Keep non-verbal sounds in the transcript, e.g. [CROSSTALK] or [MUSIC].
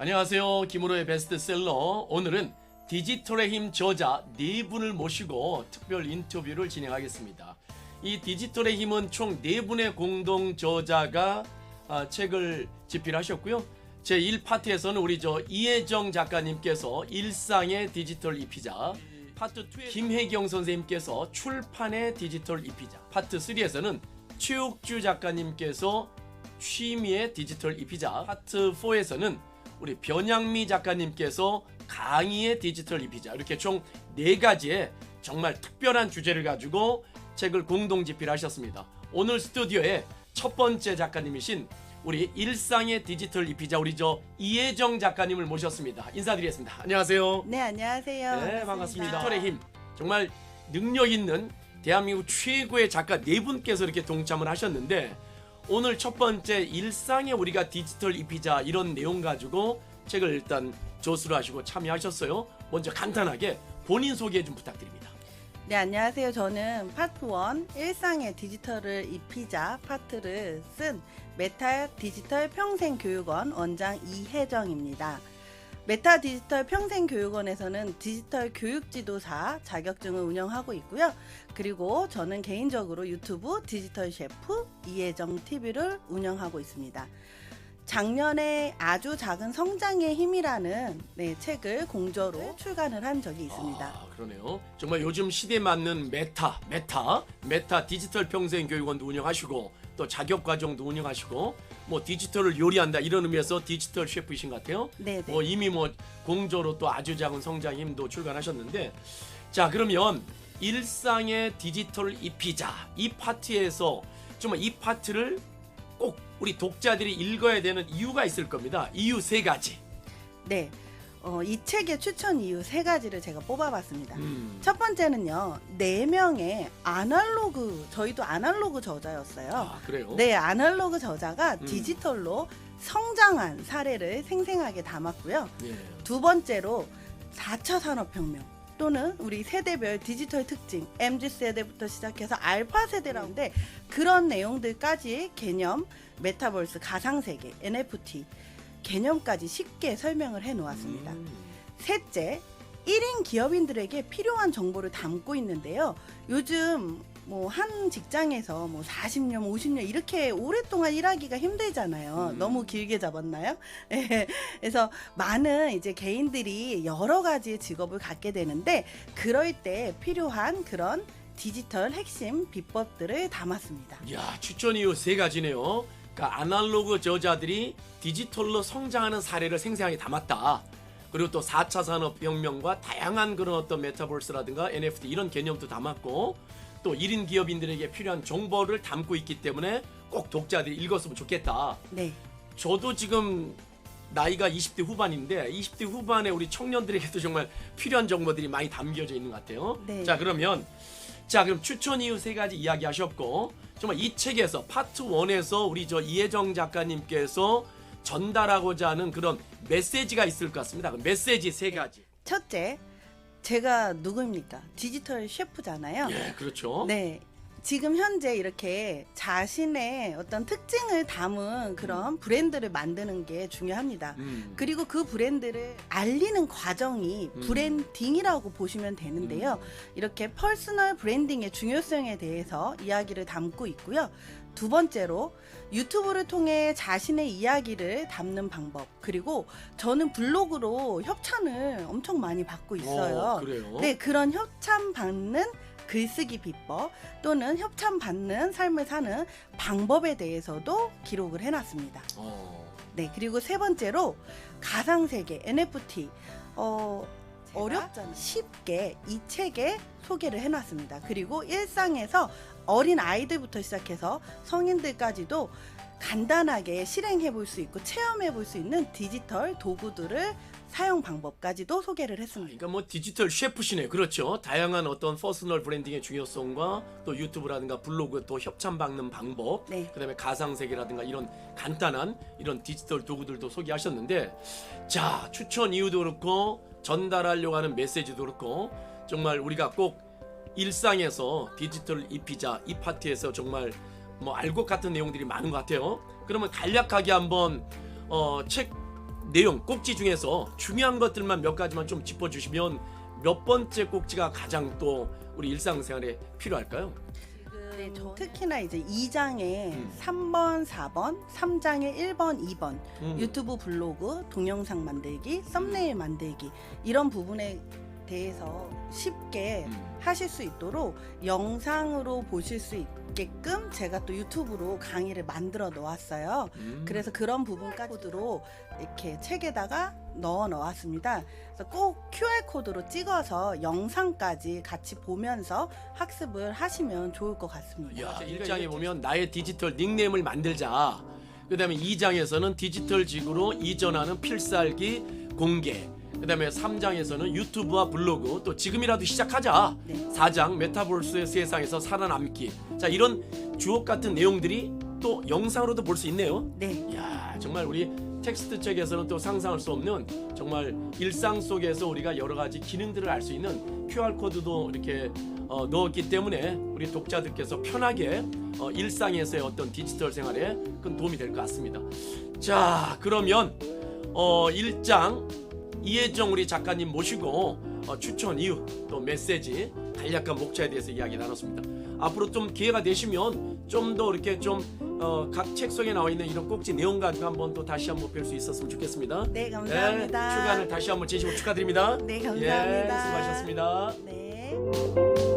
안녕하세요. 김으로의 베스트셀러. 오늘은 디지털의 힘 저자 네 분을 모시고 특별 인터뷰를 진행하겠습니다. 이 디지털의 힘은 총 네 분의 공동 저자가 아, 책을 집필하셨고요. 제 1파트에서는 우리 저 이혜정 작가님께서 일상의 디지털 이피자, 파트 2에 김혜경 선생님께서 출판의 디지털 이피자, 파트 3에서는 최옥주 작가님께서 취미의 디지털 이피자, 파트 4에서는 우리 변양미 작가님께서 강의의 디지털 이피자 이렇게 총 네 가지의 정말 특별한 주제를 가지고 책을 공동 집필하셨습니다. 오늘 스튜디오에 첫 번째 작가님이신 우리 일상의 디지털 이피자 우리 저 이혜정 작가님을 모셨습니다. 인사드리겠습니다. 안녕하세요. 네, 안녕하세요. 네, 반갑습니다. 디지털의 힘 정말 능력 있는 대한민국 최고의 작가 네 분께서 이렇게 동참을 하셨는데 오늘 첫 번째 일상에 우리가 디지털 이피자 이런 내용 가지고 책을 일단 조수를 하시고 참여하셨어요. 먼저 간단하게 본인 소개 좀 부탁드립니다. 네, 안녕하세요. 저는 파트 1 일상의 디지털을 입히자 파트를 쓴 메타 디지털 평생교육원 원장 이혜정입니다. 메타 디지털 평생교육원에서는 디지털 교육지도사 자격증을 운영하고 있고요. 그리고 저는 개인적으로 유튜브 디지털 셰프 이혜정 TV를 운영하고 있습니다. 작년에 아주 작은 성장의 힘이라는 네, 책을 공저로 출간을 한 적이 있습니다. 아, 그러네요. 정말 요즘 시대에 맞는 메타, 메타, 메타 디지털 평생 교육원도 운영하시고 또 자격 과정도 운영하시고 뭐 디지털을 요리한다 이런 의미에서 디지털 셰프이신 것 같아요. 네, 네. 뭐 이미 뭐 공조로 또 아주 작은 성장 힘도 출간하셨는데 자 그러면 일상의 디지털 이피자 이 파트에서 정말 이 파트를 꼭 우리 독자들이 읽어야 되는 이유가 있을 겁니다. 이유 세 가지. 네. 어, 이 책의 추천 이유 세 가지를 제가 뽑아봤습니다. 음. 첫 번째는요, 네 명의 아날로그, 저희도 아날로그 저자였어요. 아 그래요? 네, 아날로그 저자가 음. 디지털로 성장한 사례를 생생하게 담았고요. 예. 두 번째로 4차 산업혁명 또는 우리 세대별 디지털 특징, MZ 세대부터 시작해서 알파 세대라는데 그런 내용들까지 개념, 메타버스, 가상 세계, NFT 개념까지 쉽게 설명을 해 놓았습니다. 음. 셋째, 1인 기업인들에게 필요한 정보를 담고 있는데요. 요즘 뭐 한 직장에서 뭐 40년, 50년 이렇게 오랫동안 일하기가 힘들잖아요. 음. 너무 길게 잡았나요? [LAUGHS] 예. 그래서 많은 이제 개인들이 여러 가지의 직업을 갖게 되는데 그럴 때 필요한 그런 디지털 핵심 비법들을 담았습니다. 야 추천 이유 세 가지네요. 그러니까 아날로그 저자들이 디지털로 성장하는 사례를 생생하게 담았다. 그리고 또 4차 산업혁명과 다양한 그런 어떤 메타버스라든가 NFT 이런 개념도 담았고 또 1인 기업인들에게 필요한 정보를 담고 있기 때문에 꼭 독자들이 읽었으면 좋겠다. 네. 저도 지금 나이가 20대 후반인데 20대 후반에 우리 청년들에게도 정말 필요한 정보들이 많이 담겨져 있는 것 같아요. 네. 자 그러면 자 그럼 추천 이유 세 가지 이야기하셨고 정말 이 책에서 파트 1에서 우리 저 이혜정 작가님께서 전달하고자 하는 그런 메시지가 있을 것 같습니다. 그 메시지 세 가지. 첫째, 제가 누구입니까? 디지털 셰프잖아요. 예, 그렇죠. 네. 지금 현재 이렇게 자신의 어떤 특징을 담은 그런 브랜드를 만드는 게 중요합니다. 음. 그리고 그 브랜드를 알리는 과정이 음. 브랜딩이라고 보시면 되는데요. 음. 이렇게 퍼스널 브랜딩의 중요성에 대해서 이야기를 담고 있고요. 두 번째로 유튜브를 통해 자신의 이야기를 담는 방법 그리고 저는 블로그로 협찬을 엄청 많이 받고 있어요. 어, 그래요. 네, 그런 협찬 받는 글쓰기 비법 또는 협찬 받는 삶을 사는 방법에 대해서도 기록을 해놨습니다. 어. 네, 그리고 세 번째로 가상세계 NFT 어 어렵잖아요. 쉽게 이 책에 소개를 해놨습니다. 그리고 일상에서 어린 아이들부터 시작해서 성인들까지도 간단하게 실행해 볼 수 있고 체험해 볼 수 있는 디지털 도구들을 사용 방법까지도 소개를 했습니다. 그러니까 뭐 디지털 셰프시네 그렇죠 다양한 어떤 퍼스널 브랜딩의 중요성과 또 유튜브라든가 블로그 또 협찬 받는 방법 네. 그다음에 가상 세계라든가 이런 간단한 이런 디지털 도구들도 소개하셨는데 자 추천 이유도 그렇고 전달하려고 하는 메시지도 그렇고 정말 우리가 꼭 일상에서 디지털 이피자 이 파트에서 정말 뭐 알 것 같은 내용들이 많은 것 같아요 그러면 간략하게 한번 어, 책 내용 꼭지 중에서 중요한 것들만 몇 가지만 좀 짚어주시면 몇 번째 꼭지가 가장 또 우리 일상생활에 필요할까요? 네, 저 특히나 이제 2장에 음. 3번, 4번, 3장에 1번, 2번 음. 유튜브 블로그, 동영상 만들기, 썸네일 만들기 이런 부분에 대해서 쉽게 음. 하실 수 있도록 영상으로 보실 수 있게끔 제가 또 유튜브로 강의를 만들어 놓았어요. 음. 그래서 그런 부분까지도 이렇게 책에다가 넣어 놓았습니다. 그래서 꼭 QR 코드로 찍어서 영상까지 같이 보면서 학습을 하시면 좋을 것 같습니다. 야, 1장에 보면 나의 디지털 닉네임을 만들자. 그다음에 2장에서는 디지털 지구로 이전하는 필살기 공개. 그다음에 3장에서는 유튜브와 블로그 또 지금이라도 시작하자. 네. 4장 메타버스의 세상에서 살아남기. 자, 이런 주옥 같은 내용들이 또 영상으로도 볼 수 있네요. 네. 야 정말 우리 텍스트 책에서는 또 상상할 수 없는 정말 일상 속에서 우리가 여러 가지 기능들을 알 수 있는 QR 코드도 이렇게 어, 넣었기 때문에 우리 독자들께서 편하게 어, 일상에서의 어떤 디지털 생활에 큰 도움이 될 것 같습니다. 자 그러면 어, 1장 이혜정 우리 작가님 모시고 어, 추천 이유 또 메시지 간략한 목차에 대해서 이야기 나눴습니다. 앞으로 좀 기회가 되시면 좀 더 이렇게 좀 어, 각 책 속에 나와 있는 이런 꼭지 내용 가지고 한번 또 다시 한번 뵐 수 있었으면 좋겠습니다. 네, 감사합니다. 네, 출간을 다시 한번 진심으로 축하드립니다. 네, 예, 감사합니다. 수고하셨습니다. 네.